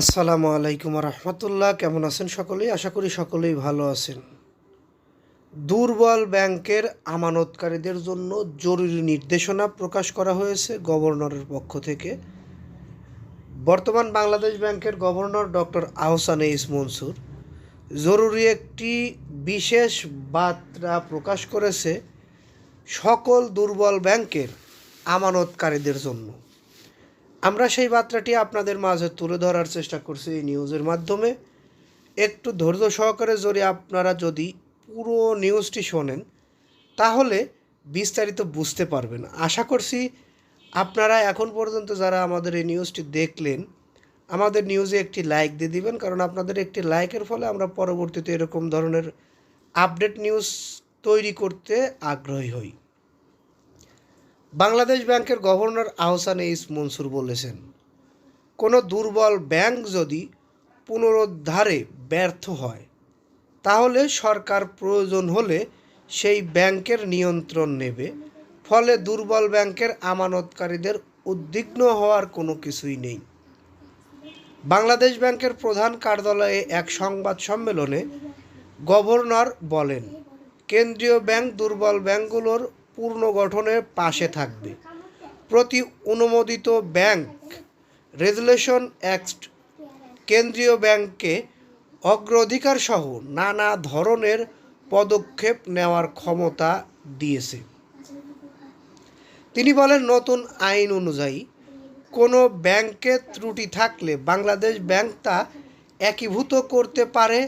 আসসালামু আলাইকুম রহমতুল্লাহ কেমন আছেন সকলেই? আশা করি সকলেই ভালো আছেন। দুর্বল ব্যাংকের আমানতকারীদের জন্য জরুরি নির্দেশনা প্রকাশ করা হয়েছে গভর্নরের পক্ষ থেকে। বর্তমান বাংলাদেশ ব্যাংকের governor doctor Ahsan H Mansur জরুরি একটি বিশেষ বার্তা প্রকাশ করেছে সকল দুর্বল ব্যাংকের আমানতকারীদের জন্য। আমরা সেই বার্তাটি আপনাদের মাঝে তুলে ধরার চেষ্টা করছি এই নিউজের মাধ্যমে। একটু ধৈর্য সহকারে যদি আপনারা যদি পুরো নিউজটি শোনেন, তাহলে বিস্তারিত বুঝতে পারবেন। আশা করছি আপনারা এখন পর্যন্ত যারা আমাদের এই নিউজটি দেখলেন, আমাদের নিউজে একটি লাইক দিয়ে দিবেন, কারণ আপনাদের একটি লাইকের ফলে আমরা পরবর্তীতে এরকম ধরনের আপডেট নিউজ তৈরি করতে আগ্রহী হই। বাংলাদেশ ব্যাংকের গভর্নর আহসান এইস মনসুর বলেছেন, কোনো দুর্বল ব্যাংক যদি পুনরুদ্ধারে ব্যর্থ হয়, তাহলে সরকার প্রয়োজন হলে সেই ব্যাংকের নিয়ন্ত্রণ নেবে, ফলে দুর্বল ব্যাংকের আমানতকারীদের উদ্বিগ্ন হওয়ার কোনো কিছুই নেই। বাংলাদেশ ব্যাংকের প্রধান কার্যালয়ে এক সংবাদ সম্মেলনে গভর্নর বলেন, কেন্দ্রীয় ব্যাংক দুর্বল ব্যাংকগুলোর পুনর্গঠনের পাশে থাকবে। প্রতি অনুমোদিত ব্যাংক রেজুলেশন অ্যাক্ট কেন্দ্রীয় ব্যাংককে অগ্রাধিকার সহ নানা ধরনের পদক্ষেপ নেওয়ার ক্ষমতা দিয়েছে। তিনি বলেন, নতুন আইন অনুযায়ী কোনো ব্যাংকে ত্রুটি থাকলে বাংলাদেশ ব্যাংক তা একীভূত করতে পারে,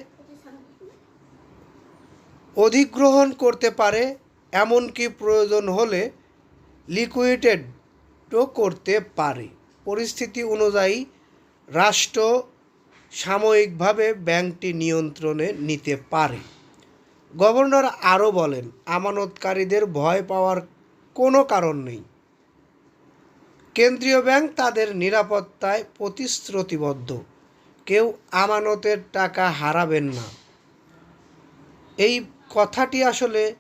অধিগ্রহণ করতে পারে এমনকি প্রয়োজন হলে লিকুইডেডও করতে পারে। পরিস্থিতি অনুযায়ী রাষ্ট্র সাময়িকভাবে ব্যাংকটি নিয়ন্ত্রণে নিতে পারে। গভর্নর আরও বলেন, আমানতকারীদের ভয় পাওয়ার কোনো কারণ নেই। কেন্দ্রীয় ব্যাংক তাদের নিরাপত্তায় প্রতিশ্রুতিবদ্ধ। কেউ আমানতের টাকা হারাবেন না। এই কথাটি আসলে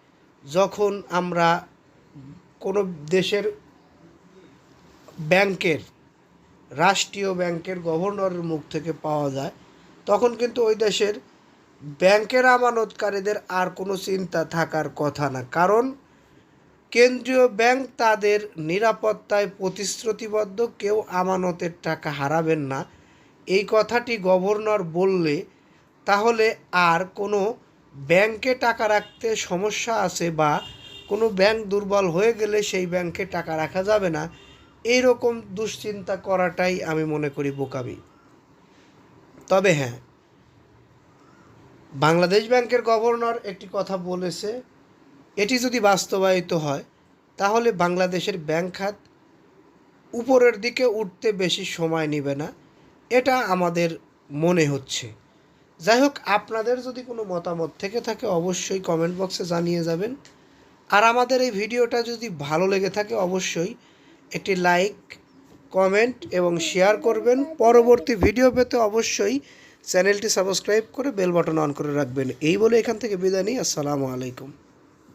যখন আমরা কোনো দেশের ব্যাংকের, রাষ্ট্রীয় ব্যাংকের গভর্নরের মুখ থেকে পাওয়া যায়, তখন কিন্তু ওই দেশের ব্যাংকের আমানতকারীদের আর কোনো চিন্তা থাকার কথা না। কারণ কেন্দ্রীয় ব্যাংক তাদের নিরাপত্তায় প্রতিশ্রুতিবদ্ধ, কেউ আমানতের টাকা হারাবেন না। এই কথাটি গভর্নর বললে তাহলে আর কোনো ব্যাংকে টাকা রাখতে সমস্যা আছে বা কোনো ব্যাংক দুর্বল হয়ে গেলে সেই ব্যাংকে টাকা রাখা যাবে না এই রকম দুশ্চিন্তা করাটাই আমি মনে করি বোকামি। তবে হ্যাঁ বাংলাদেশ ব্যাংকের গভর্নর একটি কথা বলেছে, এটি যদি বাস্তবায়িত হয়, তাহলে বাংলাদেশের ব্যাংক খাত উপরের দিকে উঠতে বেশি সময় নেবে না, এটা আমাদের মনে হচ্ছে। যাই হোক আপনাদের যদি কোনো মতামত থেকে থাকে, অবশ্যই কমেন্ট বক্সে জানিয়ে যাবেন। আর আমাদের এই ভিডিওটা যদি ভালো লেগে থাকে, অবশ্যই একটি লাইক কমেন্ট এবং শেয়ার করবেন। পরবর্তী ভিডিও পেতে অবশ্যই চ্যানেলটি সাবস্ক্রাইব করে বেল বাটন অন করে রাখবেন। এই বলে এখান থেকে বিদায় নিই। আসসালামু আলাইকুম।